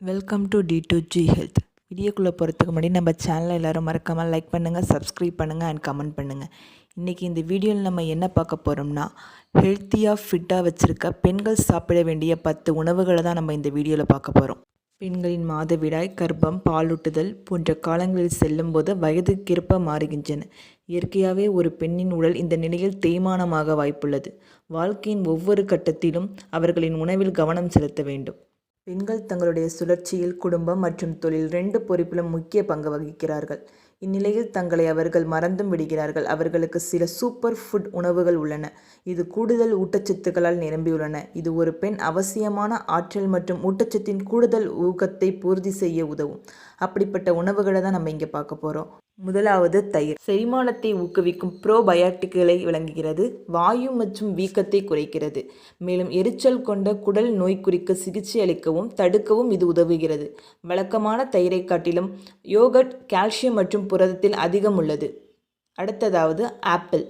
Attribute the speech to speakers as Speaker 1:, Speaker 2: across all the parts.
Speaker 1: Welcome to T two G health வீடியோக்குள்ளே போகிறதுக்கு முன்னாடி நம்ம சேனலை எல்லோரும் மறக்காமல் லைக் பண்ணுங்கள் சப்ஸ்கிரைப் பண்ணுங்கள் அண்ட் கமெண்ட் பண்ணுங்கள் இன்றைக்கி இந்த வீடியோவில் நம்ம என்ன பார்க்க போகிறோம்னா ஹெல்த்தியாக ஃபிட்டாக வச்சுருக்க பெண்கள் சாப்பிட வேண்டிய பத்து உணவுகளை தான் நம்ம இந்த வீடியோவில் பார்க்க போகிறோம் பெண்களின் மாதவிடாய் கர்ப்பம் பாலூட்டுதல் போன்ற காலங்களில் செல்லும்போது வயதுக்கேற்ப மாறுகின்றன. இயற்கையாகவே ஒரு பெண்ணின் உடல் இந்த நிலையில் தேய்மானமாக வாய்ப்புள்ளது. வாழ்க்கையின் ஒவ்வொரு கட்டத்திலும் அவர்களின் உணவில் கவனம் செலுத்த வேண்டும். பெண்கள் தங்களுடைய சுழற்சியில் குடும்பம் மற்றும் தொழில் ரெண்டு பொறுப்பிலும் முக்கிய பங்கு வகிக்கிறார்கள். இந்நிலையில் தங்களை அவர்கள் மறந்தும் விடுகிறார்கள். அவர்களுக்கு சில சூப்பர் ஃபுட் உணவுகள் உள்ளன. இது கூடுதல் ஊட்டச்சத்துக்களால் நிரம்பியுள்ளன. இது ஒரு பெண் அவசியமான ஆற்றல் மற்றும் ஊட்டச்சத்தின் கூடுதல் ஊக்கத்தை பூர்த்தி செய்ய உதவும். அப்படிப்பட்ட உணவுகளை தான் நம்ம இங்கே பார்க்க போகிறோம் முதலாவது தயிர். செரிமானத்தை ஊக்குவிக்கும் ப்ரோபயாட்டிக்குகளை விளங்குகிறது. வாயு மற்றும் வீக்கத்தை குறைக்கிறது. மேலும் எரிச்சல் கொண்ட குடல் நோய் குறிக்க சிகிச்சை அளிக்கவும் தடுக்கவும் இது உதவுகிறது. வழக்கமான தயிரை காட்டிலும் யோகட் கால்சியம் மற்றும் புரதத்தில் அதிகம் உள்ளது. அடுத்ததாவது ஆப்பிள்.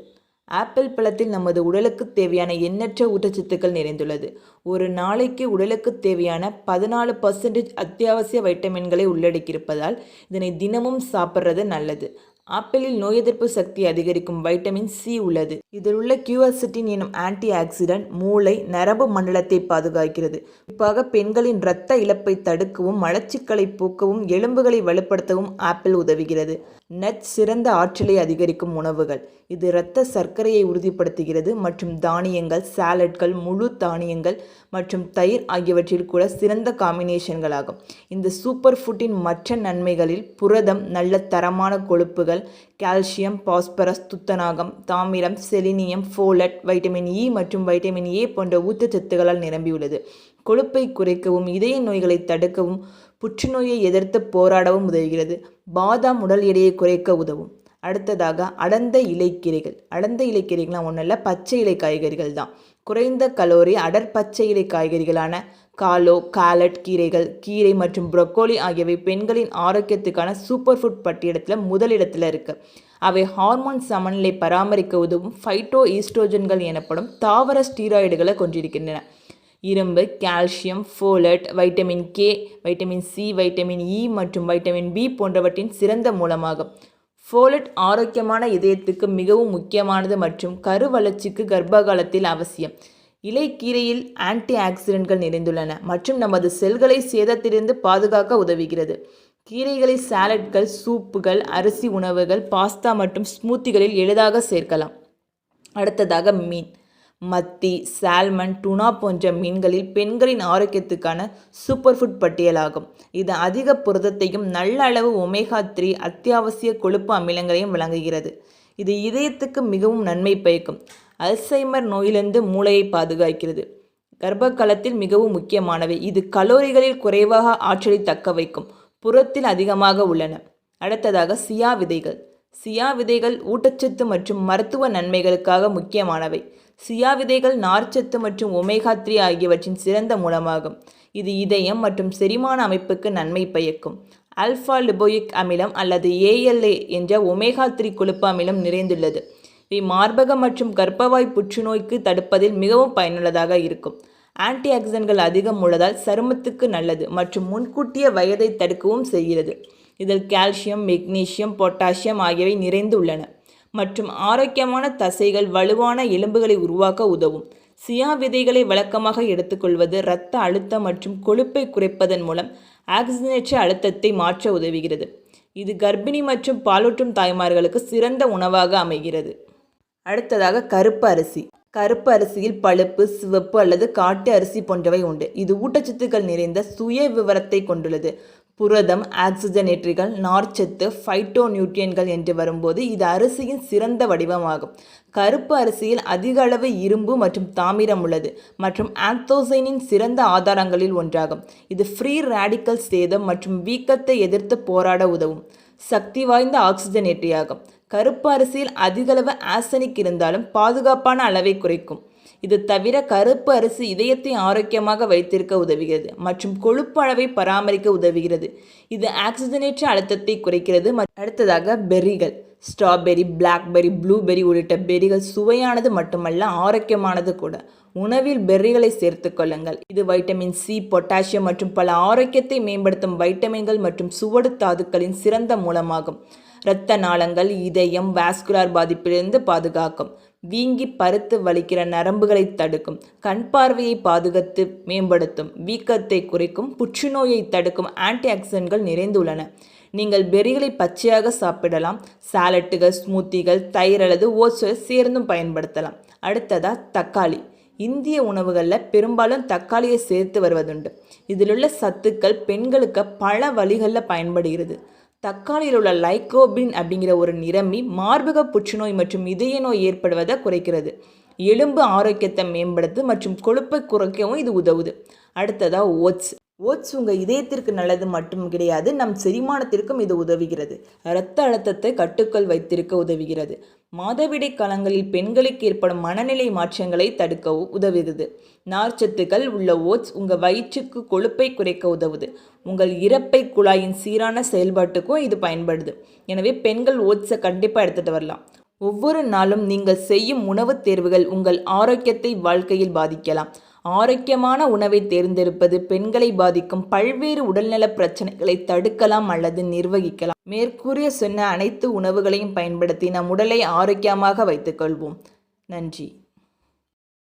Speaker 1: ஆப்பிள் பழத்தில் நமது உடலுக்கு தேவையான எண்ணற்ற ஊட்டச்சத்துக்கள் நிறைந்துள்ளது. ஒரு நாளைக்கு உடலுக்கு தேவையான பதினாலு பர்சன்டேஜ் அத்தியாவசிய வைட்டமின்களை உள்ளடக்கியிருப்பதால் இதனை தினமும் சாப்பிட்றது நல்லது. ஆப்பிளில் நோய் எதிர்ப்பு சக்தி அதிகரிக்கும் வைட்டமின் சி உள்ளது. இதில் உள்ள கியூஅசிட்டின் எனும் ஆன்டி ஆக்சிடென்ட் மூளை நரம்பு மண்டலத்தை பாதுகாக்கிறது. குறிப்பாக பெண்களின் இரத்த இழப்பை தடுக்கவும் மலச்சிக்கலை போக்கவும் எலும்புகளை வலுப்படுத்தவும் ஆப்பிள் உதவுகிறது. நட் சிறந்த ஆற்றலை அதிகரிக்கும் உணவுகள். இது இரத்த சர்க்கரையை உறுதிப்படுத்துகிறது மற்றும் தானியங்கள் சாலட்கள் முழு தானியங்கள் மற்றும் தயிர் ஆகியவற்றில் கூட சிறந்த காம்பினேஷன்களாகும் இந்த சூப்பர் ஃபுட்டின் மற்ற நன்மைகளில் புரதம் நல்ல தரமான கொழுப்புகள் கால்சியம் பாஸ்பரஸ் துத்தநாகம் தாமிரம் செலினியம் ஃபோலட் வைட்டமின் இ மற்றும் வைட்டமின் ஏ போன்ற ஊட்டச்சத்துக்களால் நிரம்பியுள்ளது. கொழுப்பை குறைக்கவும் இதய நோய்களை தடுக்கவும் புற்றுநோயை எதிர்த்து போராடவும் உதவுகிறது. பாதாம் உடல் எடையை குறைக்க உதவும். அடுத்ததாக அடர்ந்த இலைக்கீரைகள். அடர்ந்த இலைக்கீரைகள்லாம் ஒன்றும் இல்லை பச்சை இலை காய்கறிகள் தான். குறைந்த கலோரி அடர் பச்சை இலை காய்கறிகளான காலோ காலட் கீரைகள் கீரை மற்றும் புரொக்கோலி ஆகியவை பெண்களின் ஆரோக்கியத்துக்கான சூப்பர் ஃபுட் பட்டியலத்தில் முதலிடத்தில் இருக்குது அவை ஹார்மோன் சமநிலை பராமரிக்க உதவும் ஃபைட்டோ ஈஸ்ட்ரோஜன்கள் எனப்படும் தாவர ஸ்டீராய்டுகளை கொண்டிருக்கின்றன. இரும்பு calcium folate vitamin K vitamin C vitamin E மற்றும் வைட்டமின் பி போன்றவற்றின் சிறந்த மூலமாகும். ஃபோலட் ஆரோக்கியமான இதயத்துக்கு மிகவும் முக்கியமானது மற்றும் கரு வளர்ச்சிக்கு கர்ப்ப காலத்தில் அவசியம். இலைக்கீரையில் ஆன்டி ஆக்சிடென்ட்கள் நிறைந்துள்ளன மற்றும் நமது செல்களை சேதத்திலிருந்து பாதுகாக்க உதவுகிறது. கீரைகளை சாலட்கள் சூப்புகள் அரிசி உணவுகள் பாஸ்தா மற்றும் ஸ்மூத்திகளில் எளிதாக சேர்க்கலாம். அடுத்ததாக மீன். மத்தி சால்மன் டுனா போன்ற மீன்களில் பெண்களின் ஆரோக்கியத்துக்கான சூப்பர் ஃபுட் பட்டியலாகும். இது அதிக புரதத்தையும் நல்ல அளவு ஒமேகா த்ரீ அத்தியாவசிய கொழுப்பு அமிலங்களையும் வழங்குகிறது. இது இதயத்துக்கு மிகவும் நன்மை பயக்கும். அல்சைமர் நோயிலிருந்து மூளையை பாதுகாக்கிறது. கர்ப்ப காலத்தில் மிகவும் முக்கியமானவை. இது கலோரிகளில் குறைவாக ஆற்றலை தக்க வைக்கும். புறத்தில் அதிகமாக உள்ளன. அடுத்ததாக சியா விதைகள் சியா விதைகள் ஊட்டச்சத்து மற்றும் மருத்துவ நன்மைகளுக்காக முக்கியமானவை. சியா விதைகள் நார்ச்சத்து மற்றும் ஒமேகா த்ரீ ஆகியவற்றின் சிறந்த மூலமாகும். இது இதயம் மற்றும் செரிமான அமைப்புக்கு நன்மை பயக்கும். அல்ஃபா லிபோயிக் அமிலம் அல்லது ஏஎல்ஏ என்ற ஒமேகா த்ரீ கொழுப்பு அமிலம் நிறைந்துள்ளது. இவை மார்பக மற்றும் கர்ப்பவாய் புற்றுநோய்க்கு தடுப்பதில் மிகவும் பயனுள்ளதாக இருக்கும். ஆன்டி ஆக்சிடென்ட்கள் அதிகம் உள்ளதால் சருமத்துக்கு நல்லது மற்றும் முன்கூட்டிய வயதை தடுக்கவும் செய்கிறது. இதில் கால்சியம் மெக்னீசியம் பொட்டாசியம் ஆகியவை நிறைந்து உள்ளன மற்றும் ஆரோக்கியமான தசைகள் வலுவான எலும்புகளை உருவாக்க உதவும். சியா விதைகளை வழக்கமாக எடுத்துக்கொள்வது இரத்த அழுத்தம் மற்றும் கொழுப்பை குறைப்பதன் மூலம் ஆக்சிஜனேற்ற அழுத்தத்தை மாற்ற உதவுகிறது. இது கர்ப்பிணி மற்றும் பாலூட்டும் தாய்மார்களுக்கு சிறந்த உணவாக அமைகிறது. அடுத்ததாக கருப்பு அரிசி. கருப்பு அரிசியில் பழுப்பு சிவப்பு அல்லது காட்டு அரிசி போன்றவை உண்டு. இது ஊட்டச்சத்துக்கள் நிறைந்த சுய விவரத்தை கொண்டுள்ளது. புரதம் ஆக்சிஜனேற்றிகள் நார்ச்சத்து ஃபைட்டோ நியூட்ரியன்கள் என்று வரும்போது இது அரிசியின் சிறந்த வடிவமாகும். கருப்பு அரிசியில் அதிக அளவு இரும்பு மற்றும் தாமிரம் உள்ளது மற்றும் ஆக்தோசைனின் சிறந்த ஆதாரங்களில் ஒன்றாகும். இது ஃப்ரீ ரேடிக்கல் சேதம் மற்றும் வீக்கத்தை எதிர்த்து போராட உதவும். சக்தி வாய்ந்த ஆக்சிஜனேற்றியாகும். கருப்பு அரிசியில் அதிகளவு ஆசனிக் இருந்தாலும் பாதுகாப்பான அளவை குறைக்கும். இது தவிர கருப்பு அரிசி இதயத்தை ஆரோக்கியமாக வைத்திருக்க உதவுகிறது மற்றும் கொழுப்பு அளவை பராமரிக்க உதவுகிறது. இது ஆக்சிஜனேற்ற அழுத்தத்தை குறைக்கிறது. அடுத்ததாக பெர்ரிகள் ஸ்ட்ராபெரி பிளாக்பெரி ப்ளூபெரி உள்ளிட்ட பெரிகள் சுவையானது மட்டுமல்ல ஆரோக்கியமானது கூட. உணவில் பெர்ரிகளை சேர்த்து கொள்ளுங்கள். இது வைட்டமின் சி பொட்டாசியம் மற்றும் பல ஆரோக்கியத்தை மேம்படுத்தும் வைட்டமின்கள் மற்றும் சுவடு தாதுக்களின் சிறந்த மூலமாகும். இரத்த நாளங்கள் இதயம் வாஸ்குலார் பாதிப்பிலிருந்து பாதுகாக்கும். வீங்கி பருத்து வலிக்கிற நரம்புகளை தடுக்கும். கண் பார்வையை பாதுகாத்து மேம்படுத்தும். வீக்கத்தை குறைக்கும். புற்றுநோயை தடுக்கும். ஆன்டி ஆக்சிடென்ட்கள் நிறைந்துள்ளன. நீங்கள் பெரிகளை பச்சையாக சாப்பிடலாம். சாலட்டுகள் ஸ்மூத்திகள் தயிர் அல்லது ஓட்ஸை சேர்ந்தும் பயன்படுத்தலாம். அடுத்ததா தக்காளி. இந்திய உணவுகளில் பெரும்பாலும் தக்காளியை சேர்த்து வருவதுண்டு. இதிலுள்ள சத்துக்கள் பெண்களுக்கு பல வழிகளில் பயன்படுகிறது. தக்காளியில் உள்ள லைக்கோபின் அப்படிங்கிற ஒரு நிறமி மார்பக புற்றுநோய் மற்றும் இதய நோய் ஏற்படுவதை குறைக்கிறது. எலும்பு ஆரோக்கியத்தை மேம்படுத்து மற்றும் கொழுப்பை குறைக்கவும் இது உதவுது. அடுத்ததாக ஓட்ஸ். ஓட்ஸ் உங்கள் இதயத்திற்கு நல்லது மட்டும் கிடையாது நம் செரிமானத்திற்கும் இது உதவுகிறது. இரத்த அழுத்தத்தை கட்டுக்கள் வைத்திருக்க உதவுகிறது. மாதவிடை காலங்களில் பெண்களுக்கு ஏற்படும் மனநிலை மாற்றங்களை தடுக்க உதவுகிறது. நார்ச்சத்துக்கள் உள்ள ஓட்ஸ் உங்கள் வயிற்றுக்கு கொழுப்பை குறைக்க உதவுது. உங்கள் இறப்பை குழாயின் சீரான செயல்பாட்டுக்கும் இது பயன்படுது. எனவே பெண்கள் ஓட்ஸை கண்டிப்பாக எடுத்துகிட்டு வரலாம். ஒவ்வொரு நாளும் நீங்கள் செய்யும் உணவுத் தேர்வுகள் உங்கள் ஆரோக்கியத்தை வாழ்க்கையில் பாதிக்கலாம். ஆரோக்கியமான உணவை தேர்ந்தெடுப்பது பெண்களை பாதிக்கும் பல்வேறு உடல்நல பிரச்சனைகளை தடுக்கலாம் அல்லது நிர்வகிக்கலாம். மேற்கூறிய சொன்ன அனைத்து உணவுகளையும் பயன்படுத்தி நம் உடலை ஆரோக்கியமாக வைத்துக்கொள்வோம் நன்றி.